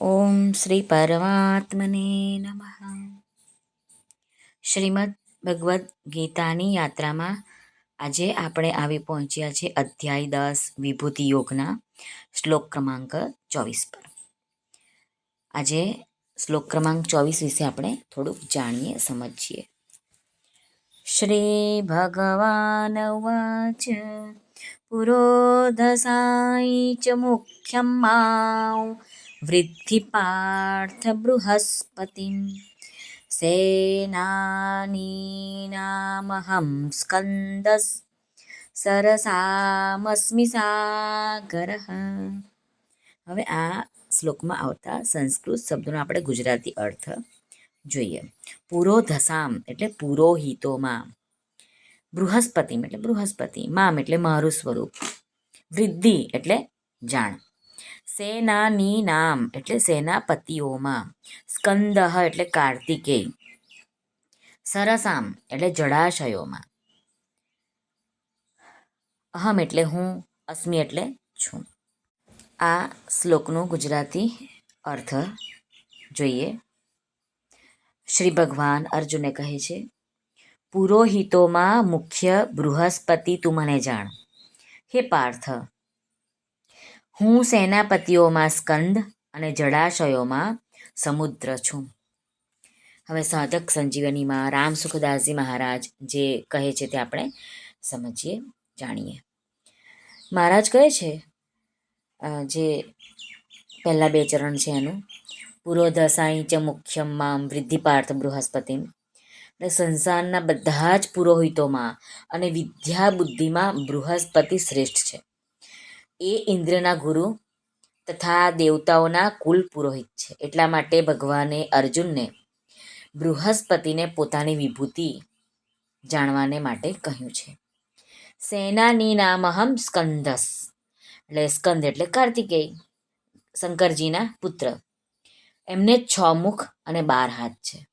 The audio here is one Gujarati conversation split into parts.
ઓમ શ્રી પરમાત્મને નમઃ શ્રીમદ ભગવદ્ ગીતાની યાત્રામાં આજે આપણે આવી પહોંચ્યા છે અધ્યાય દસ વિભૂતિ યોગના શ્લોક ક્રમાંક ચોવીસ પર. આજે શ્લોક ક્રમાંક ચોવીસ વિશે આપણે થોડુંક જાણીએ, સમજીએ. શ્રી ભગવાન વાચ પુરોધસાઈ ચ મુખ્યમ માઉ વૃદ્ધિ પાર્થ બૃહસ્પતિમ સેનાનીનામહં સ્કંદસ સરસામસ્મિ સાગર હવે આ શ્લોકમાં આવતા સંસ્કૃત શબ્દોનો આપણે ગુજરાતી અર્થ જોઈએ. પુરોધસામ એટલે પુરોહિતોમાં. બૃહસ્પતિમ એટલે બૃહસ્પતિ. મામ એટલે મારું સ્વરૂપ. વૃદ્ધિ એટલે જાણ. સેનાની નામ એટલે સેનાપતિઓમાં. સ્કંદહ એટલે કાર્તિકેય. સરસામ એટલે જળાશયોમાં. અહમ એટલે હું, અસ્મિ એટલે છું. આ શ્લોકનો ગુજરાતી અર્થ જોઈએ. શ્રી ભગવાન અર્જુને કહે છે, પુરોહિતોમાં મુખ્ય બૃહસ્પતિ તું મને જાણ. હે પાર્થ હું સેનાપતિઓમાં સ્કંદ અને જળાશયોમાં સમુદ્ર છું. હવે સાધક સંજીવનીમાં રામ સુખદાસજી મહારાજ જે કહે છે તે આપણે સમજીએ, જાણીએ. મહારાજ કહે છે જે પહેલાં બે ચરણ છે એનું, પુરોધસાઈ ચ મુખ્યમ વૃદ્ધિ વૃદ્ધિપાર્થ બૃહસ્પતિમ. એટલે સંસારના બધા જ પુરોહિતોમાં અને વિદ્યા બુદ્ધિમાં બૃહસ્પતિ શ્રેષ્ઠ છે. એ ઇન્દ્રના ગુરુ તથા દેવતાઓના કુલ પુરોહિત છે. એટલા માટે ભગવાને અર્જુનને બૃહસ્પતિને પોતાની વિભૂતિ જાણવાને માટે કહ્યું છે. સેનાની નામહમ સ્કંદસ. એટલે સ્કંદ એટલે કાર્તિકેય, શંકરજીના પુત્ર. એમને છ મુખ અને બાર હાથ છે.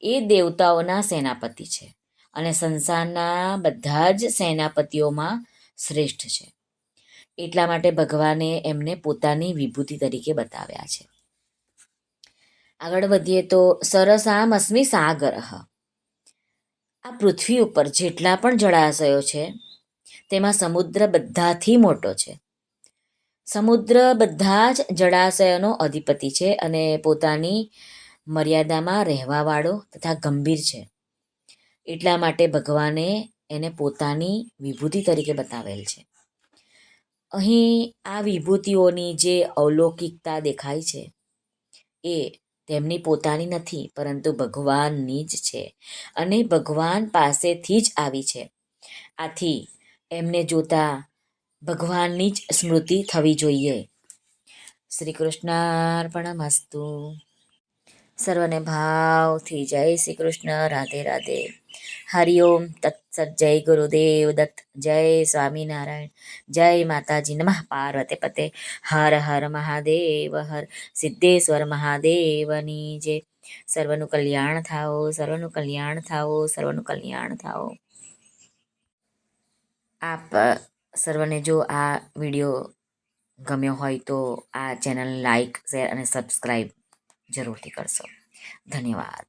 એ દેવતાઓના સેનાપતિ છે અને સંસારના બધા જ સેનાપતિઓમાં શ્રેષ્ઠ છે. એટલા માટે ભગવાને એમને પોતાની વિભૂતિ તરીકે બતાવ્યા છે. આગળ વધીએ તો સરસામ અસ્મિ સાગર. આ પૃથ્વી ઉપર જેટલા પણ જળાશયો છે, તેમાં સમુદ્ર બધાથી મોટો છે. સમુદ્ર બધા જ જળાશયોનો અધિપતિ છે અને પોતાની મર્યાદામાં રહેવાવાળો તથા ગંભીર છે. એટલા માટે ભગવાને એને પોતાની વિભૂતિ તરીકે બતાવેલ છે. અહીં આ વિભૂતિઓની જે અવલૌકિકતા દેખાય છે, એ તેમની પોતાની નથી, પરંતુ ભગવાનની જ છે અને ભગવાન પાસેથી જ આવી છે. આથી એમને જોતા ભગવાનની જ સ્મૃતિ થવી જોઈએ. શ્રી કૃષ્ણાર્પણમસ્તુ સર્વને ભાવથી જય શ્રી કૃષ્ણ રાધે રાધે. હરિઓમ તત્સત જય ગુરુદેવ દત્ત જય સ્વામિનારાયણ જય માતાજી નમઃ પાર્વતે પતે હર હર મહાદેવ હર સિદ્ધેશ્વર મહાદેવની જે સર્વનું કલ્યાણ થાઓ સર્વનું કલ્યાણ થાઓ સર્વનું કલ્યાણ થાઓ આપ સર્વને જો આ વીડિયો ગમ્યો હોય તો આ ચેનલ લાઈક શેર અને સબસ્ક્રાઈબ જરૂરથી કરશો ધન્યવાદ